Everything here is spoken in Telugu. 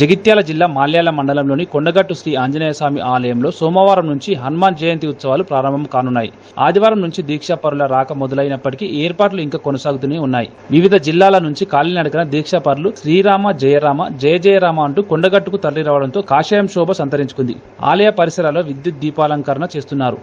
జగిత్యాల జిల్లా మాల్యాల మండలంలోని కొండగట్టు శ్రీ ఆంజనేయస్వామి ఆలయంలో సోమవారం నుంచి హనుమాన్ జయంతి ఉత్సవాలు ప్రారంభం కానున్నాయి. ఆదివారం నుంచి దీక్షాపరుల రాక మొదలైనప్పటికీ ఏర్పాట్లు ఇంకా కొనసాగుతూనే ఉన్నాయి. వివిధ జిల్లాల నుంచి కాలినడకన దీక్షాపరులు శ్రీరామ జయరామ జయ జయరామ అంటూ కొండగట్టుకు తరలి రావడంతో కాషాయం శోభ సంతరించుకుంది. ఆలయ పరిసరాల్లో విద్యుత్ దీపాలంకరణ చేస్తున్నారు.